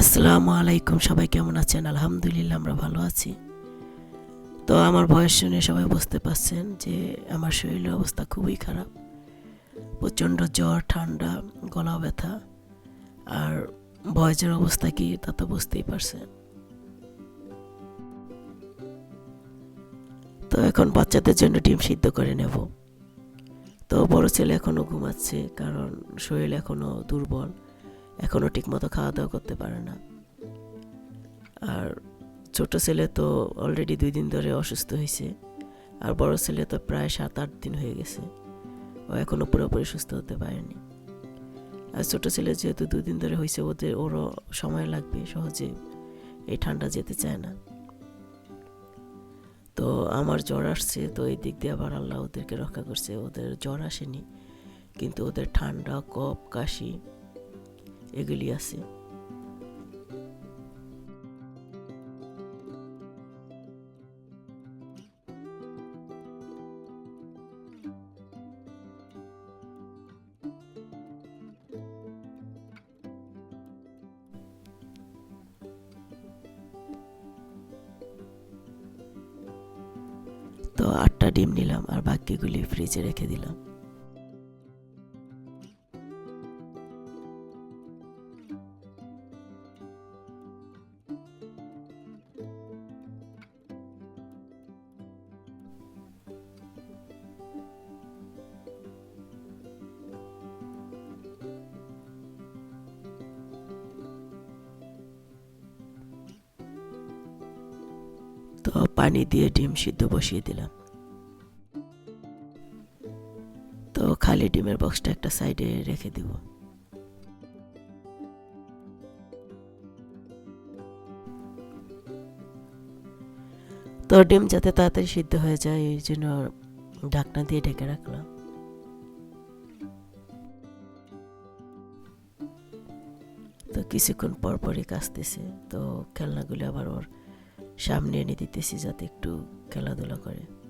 আসসালামু আলাইকুম, সবাই কেমন আছেন? আলহামদুলিল্লাহ, আমরা ভালো আছি। তো আমার বয়স শুনে সবাই বুঝতে পারছেন যে আমার শরীরের অবস্থা খুবই খারাপ। প্রচণ্ড জ্বর, ঠান্ডা, গলা ব্যথা। আর বয়সের অবস্থা কি তা তো বুঝতেই পারছেন। তো এখন বাচ্চাদের জন্য ডিম সিদ্ধ করে নেব। তো বড় ছেলে এখনও ঘুমাচ্ছে, কারণ শরীর এখনও দুর্বল। এখনও ঠিকমতো খাওয়া দাওয়া করতে পারে না। আর ছোট ছেলে তো অলরেডি দুই দিন ধরে অসুস্থ হয়েছে আর বড় ছেলে তো প্রায় সাত আট দিন হয়ে গেছে। ও এখনও পুরোপুরি সুস্থ হতে পারেনি। আর ছোটো ছেলে যেহেতু দুই দিন ধরে হয়েছে ওদের, ওরও সময় লাগবে, সহজে এই ঠান্ডা যেতে চায় না। তো আমার জ্বর আসছে, তো এই দিক দিয়ে আবার আল্লাহ ওদেরকে রক্ষা করছে। ওদের জ্বর আসেনি, কিন্তু ওদের ঠান্ডা, কফ, কাশি এগুলি আছে তো আটটা ডিম নিলাম আর বাকিগুলি ফ্রিজে রেখে দিলাম। পানি দিয়ে ডিম সিদ্ধ বসিয়ে দিলাম। তো খালি ডিমের বক্সটা একটা সাইডে রেখে দিব। তো ডিম যাতে তাড়াতাড়ি সিদ্ধ হয়ে যায়, এই জন্য ঢাকনা দিয়ে ঢেকে রাখলাম। তো কিছুক্ষণ পর পরই কাশতেছে, তো খেলনাগুলো আবার ওর সামনে এনে দিতেছি যাতে একটু খেলাধুলা করে।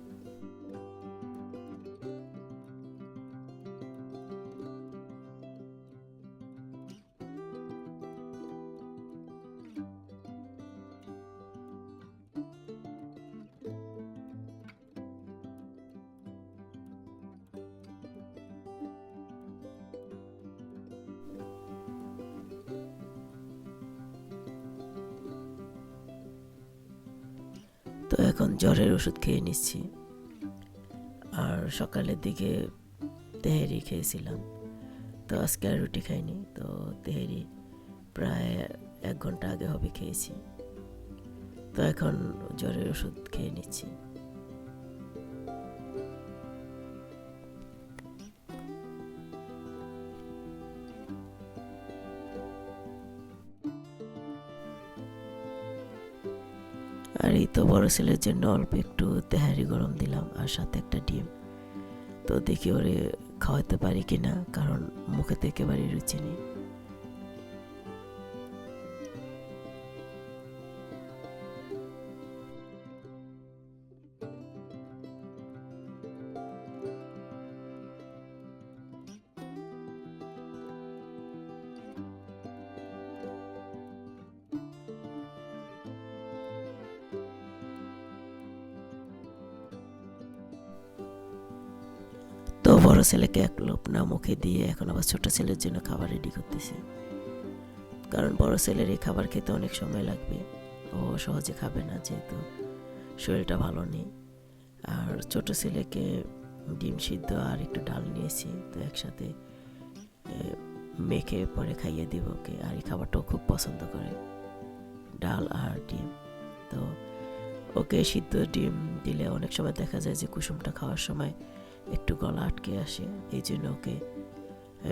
এখন জ্বরের ওষুধ খেয়ে নিচ্ছি। আর সকালের দিকে তেহেরি খেয়েছিলাম। তো আজকে আর রুটি খাইনি, তো তেহেরি প্রায় এক ঘণ্টা আগে হবে খেয়েছি। তো এখন জ্বরের ওষুধ খেয়ে নিচ্ছি। আর এই তো বড় ছেলের জন্য অল্প একটু তেহারি গরম দিলাম আর সাথে একটা ডিম। তো দেখি ওরে খাওয়াতে পারি কি না কারণ মুখে তো একেবারেই রুচি নেই। বড় ছেলেকে এক লোপ না মুখে দিয়ে এখন আবার ছোট ছেলের জন্য খাবার রেডি করতেছি। কারণ বড় ছেলের এই খাবার খেতে অনেক সময় লাগবে। ও সহজে খাবে না যেহেতু শরীরটা ভালো নেই। আর ছোট ছেলেকে ডিম সিদ্ধ আর একটু ডাল নিয়েছি, তো একসাথে মেখে পরে খাইয়ে দিব ওকে। আর এই খাবারটাও খুব পছন্দ করে, ডাল আর ডিম। তো ওকে সিদ্ধ ডিম দিলে অনেক সময় দেখা যায় যে কুসুমটা খাওয়ার সময় একটু গলা আটকে আসে, এই জন্য ওকে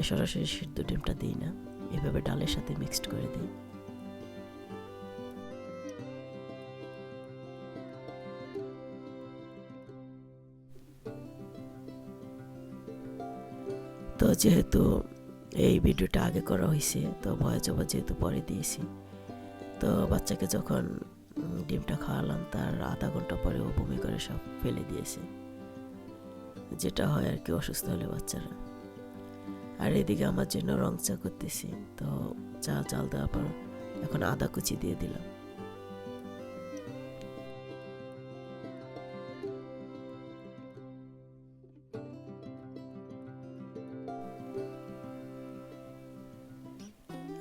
সরাসরি সিদ্ধ ডিমটা দিই না, এভাবে ডালের সাথে মিক্সড করে দিই। তো যেহেতু এই ভিডিওটা আগে করা হয়েছে, তো ভয়েস ওভার যেহেতু পরে দিয়েছি, তো বাচ্চাকে যখন ডিমটা খাওয়ালাম, তার আধা ঘণ্টা পরে ও বমি করে সব ফেলে দিয়েছে। যেটা হয় আর কি অসুস্থ হলে বাচ্চারা। আর এদিকে আমার জন্য রং চা করতেছি, তো চা, চাল দেওয়ার পর এখন আদা কুচি দিয়ে দিলাম।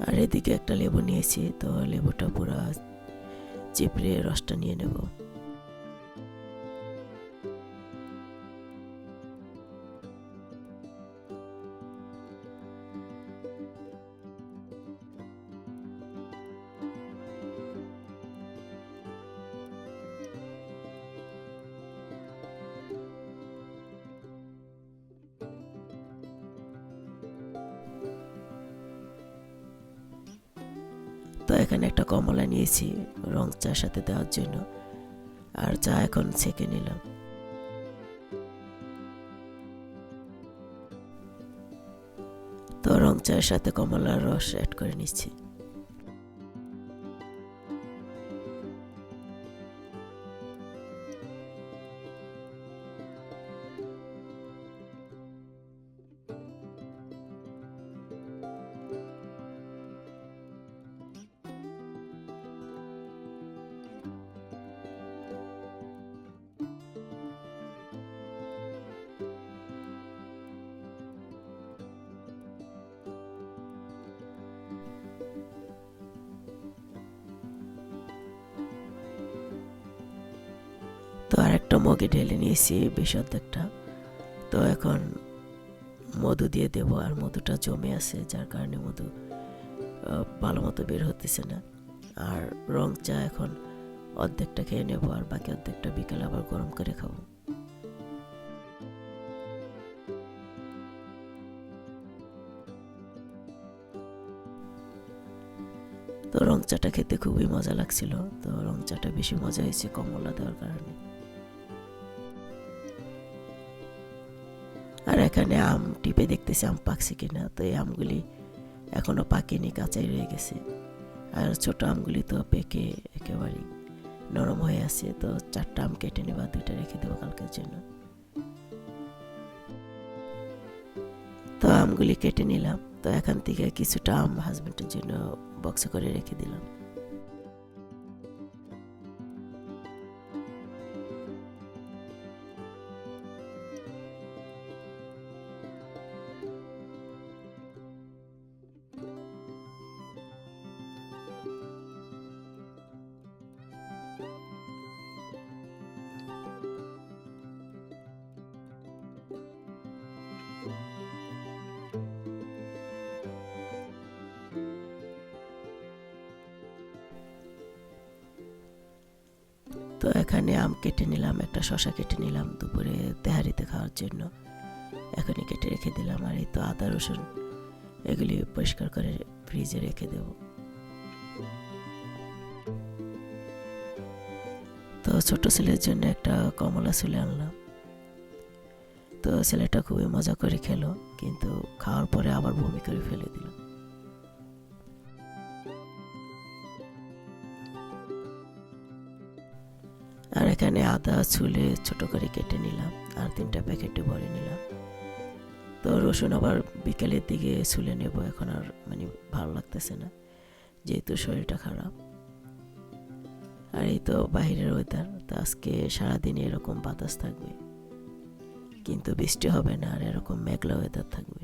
আর এদিকে একটা লেবু নিয়েছি, তো লেবুটা পুরো চিপড়ে রসটা নিয়ে নেব। এখানে একটা কমলা নিয়েছি রং চার সাথে দেওয়ার জন্য। আর চা এখন ছেঁকে নিলাম। তো রং চায়ের সাথে কমলার রস অ্যাড করে নিচ্ছি। একটা মগে ঢেলে নিয়েছি বেশ অর্ধেকটা। তো এখন মধু দিয়ে দেব, আর মধুটা জমে আছে, যার কারণে মধু ভালো মতো বের হতেছে না। আর রং চা এখন অর্ধেকটা খেয়ে নেব, আর বাকি অর্ধেকটা বিকালে আবার গরম করে খাব। তো রং চাটা খেতে খুবই মজা লাগছিল। তো রং চাটা বেশি মজা হয়েছে কমলা দেওয়ার কারণে। এখানে আম টিপে দেখতেছি, আম পাকছে কিনা তো এই আমগুলি এখনও পাকেনি, কাঁচাই রয়ে গেছে। আর ছোট আমগুলি তো পেকে একেবারেই নরম হয়ে আছে। তো চারটা আম কেটে নেবা, দুইটা রেখে দেবো কালকের জন্য। তো আমগুলি কেটে নিলাম। তো এখান থেকে কিছুটা আম হাজবেন্ডের জন্য বক্সে করে রেখে দিলাম। তো এখানে আম কেটে নিলাম, একটা শশা কেটে নিলাম দুপুরে তেহারিতে খাওয়ার জন্য। এখনই কেটে রেখে দিলাম আর এই তো আদা, রসুন এগুলি পরিষ্কার করে ফ্রিজে রেখে দেব। তো ছোট ছেলের জন্য একটা কমলা চুলে আনলাম। তো ছেলেটা খুবই মজা করে খেলো, কিন্তু খাওয়ার পরে আবার বমি করে ফেলে দিল। আর এখানে আদা, ছুলে ছোট করে কেটে নিলাম আর তিনটা প্যাকেটে ভরে নিলাম। তো রসুন আবার বিকেলের দিকে ছুলে নেব, এখন আর মানে ভালো লাগতেছে না, যেহেতু শরীরটা খারাপ। আর এই তো বাইরের ওয়েদার তো আজকে সারাদিন এরকম বাতাস থাকবে, কিন্তু বৃষ্টি হবে না আর এরকম মেঘলা ওয়েদার থাকবে।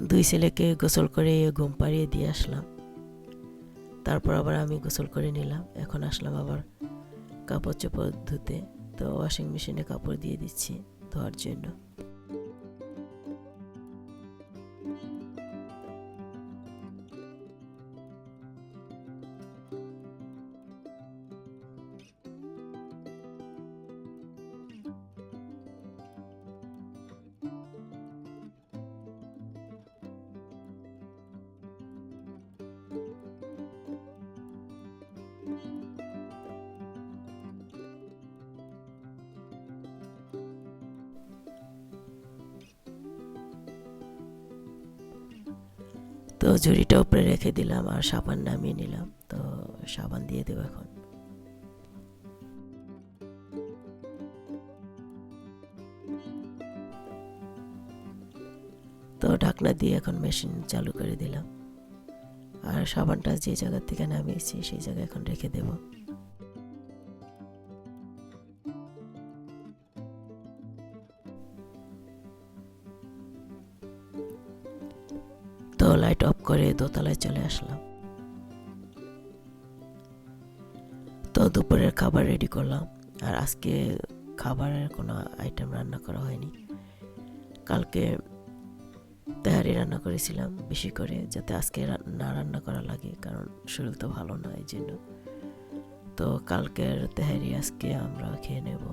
দুই ছেলেকে গোসল করে ঘুম পাড়িয়ে দিয়ে আসলাম। তারপর আবার আমি গোসল করে নিলাম। এখন আসলাম আবার কাপড় চোপড় ধুতে। তো ওয়াশিং মেশিনে কাপড় দিয়ে দিচ্ছি ধোয়ার জন্য। ঝুড়িটা উপরে রেখে দিলাম আর সাবান নামিয়ে নিলাম। তো সাবান দিয়ে দেবো এখন। তো ঢাকনা দিয়ে এখন মেশিন চালু করে দিলাম। আর সাবানটা যে জায়গার থেকে নামিয়েছি, সেই জায়গায় এখন রেখে দেবো। করে দোতলায় চলে আসলাম। তো দুপুরের খাবার রেডি করলাম। আর আজকে খাবারের কোনো আইটেম রান্না করা হয়নি। কালকে তেহারি রান্না করেছিলাম বেশি করে, যাতে আজকে না রান্না করা লাগে, কারণ শরীর তো ভালো না, এই জন্য। তো কালকের তেহারি আজকে আমরা খেয়ে নেব।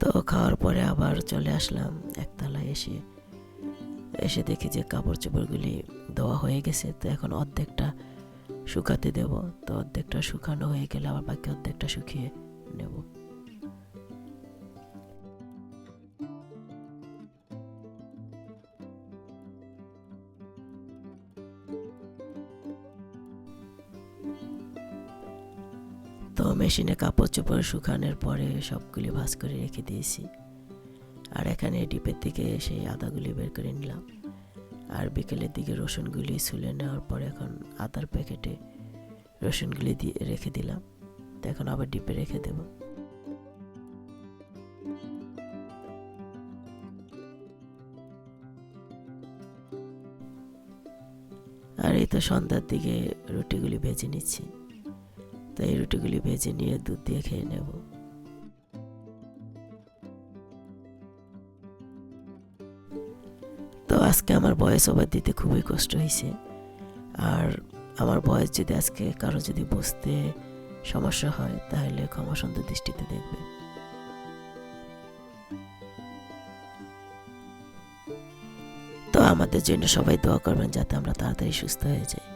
তো খাওয়ার পরে আবার চলে আসলাম একতলায় এসে। এসে দেখি যে কাপড় চোপড়গুলি দেওয়া হয়ে গেছে, তো এখন অর্ধেকটা শুকাতে দেব। তো অর্ধেকটা শুকানো হয়ে গেলে আবার বাকি অর্ধেকটা শুকিয়ে নেব। তো মেশিনে কাপড় চোপড় শুকানোর পরে সবগুলি ভাঁজ করে রেখে দিয়েছি। আর এখানে ডিপের থেকে সেই আদাগুলি বের করে নিলাম। আর বিকেলের দিকে রসুনগুলি ছুলে নেওয়ার পরে এখন আদার প্যাকেটে রসুনগুলি দিয়ে রেখে দিলাম। তো এখন আবার ডিপে রেখে দেব। আর এই তো সন্ধ্যার দিকে রুটিগুলি ভেজে নিচ্ছি। তো এই রুটিগুলি ভেজে নিয়ে দুধ দিয়ে খেয়ে নেব। তো আজকে আমার বয়স ওভার দিতে খুবই কষ্ট হয়েছে। আর আমার বয়স যদি আজকে কারও যদি বুঝতে সমস্যা হয়, তাহলে ক্ষমা সুন্দর দৃষ্টিতে দেখবে তো আমাদের জন্য সবাই দোয়া করবেন যাতে আমরা তাড়াতাড়ি সুস্থ হয়ে যাই।